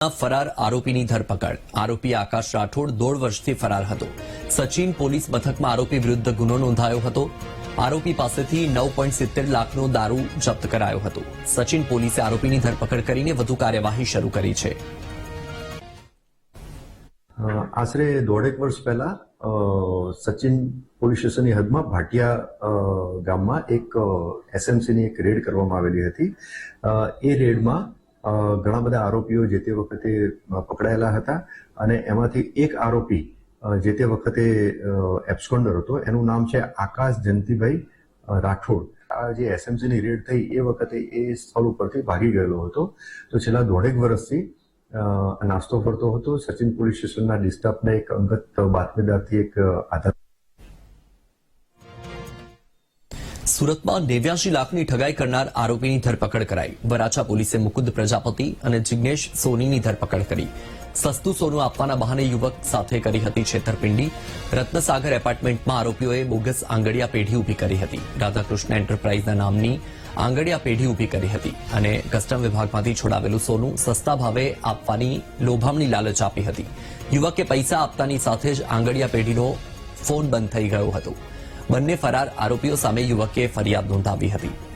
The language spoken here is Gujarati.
ફરાર આરોપીની ધરપકડ. આરોપી આકાશ રાઠોડ દોઢ વર્ષથી ફરાર હતો. સચિન પોલીસ મથકમાં આરોપી વિરુદ્ધ ગુનો નોંધાયો હતો. આરોપી પાસેથી નવ પોઈન્ટ સિત્તેર લાખનો દારૂ જપ્ત કરાયો હતો. સચિન પોલીસે આરોપીની ધરપકડ કરીને વધુ કાર્યવાહી શરૂ કરી છે. આશરે દોઢેક વર્ષ પહેલા સચિન પોલીસ સ્ટેશનની હદમાં ભાટિયા ગામમાં એક એસએમસીની એક રેડ કરવામાં આવેલી હતી. એ રેડમાં ઘણા બધા આરોપીઓ જે તે વખતે પકડાયેલા હતા અને એમાંથી એક આરોપી જે તે વખતે એબ્સકોન્ડર હતો. એનું નામ છે આકાશ જયંતિભાઈ રાઠોડ. આ જે એસએમસીની રેડ થઈ એ વખતે એ સ્થળ ઉપરથી ભાગી ગયેલો હતો. તો છેલ્લા દોઢેક વર્ષથી નાસ્તો ફરતો હતો. સચિન પોલીસ સ્ટેશનના ડિસ્ટાફને એક અંગત બાતમીદારથી એક આધાર સુરતમાં નેવ્યાસી લાખની ઠગાઈ કરનાર આરોપીની ધરપકડ કરાઈ. વરાછા પોલીસે મુકુદ પ્રજાપતિ અને જિજ્ઞેશ સોનીની ધરપકડ કરી. સસ્તું સોનું આપવાના બહાને યુવક સાથે કરી હતી છેતરપિંડી. રત્નસાગર એપાર્ટમેન્ટમાં આરોપીઓએ બોગસ આંગડિયા પેઢી ઊભી કરી હતી. રાધાકૃષ્ણ એન્ટરપ્રાઇઝના નામની આંગડિયા પેઢી ઊભી કરી હતી અને કસ્ટમ વિભાગમાંથી છોડાવેલું સોનું સસ્તા ભાવે આપવાની લોભામણી લાલચ આપી હતી. યુવકે પૈસા આપતાની સાથે જ આંગડિયા પેઢીનો ફોન બંધ થઈ ગયો હતો. બંને ફરાર આરોપીઓ સામે યુવકે ફરિયાદ નોંધાવી હતી.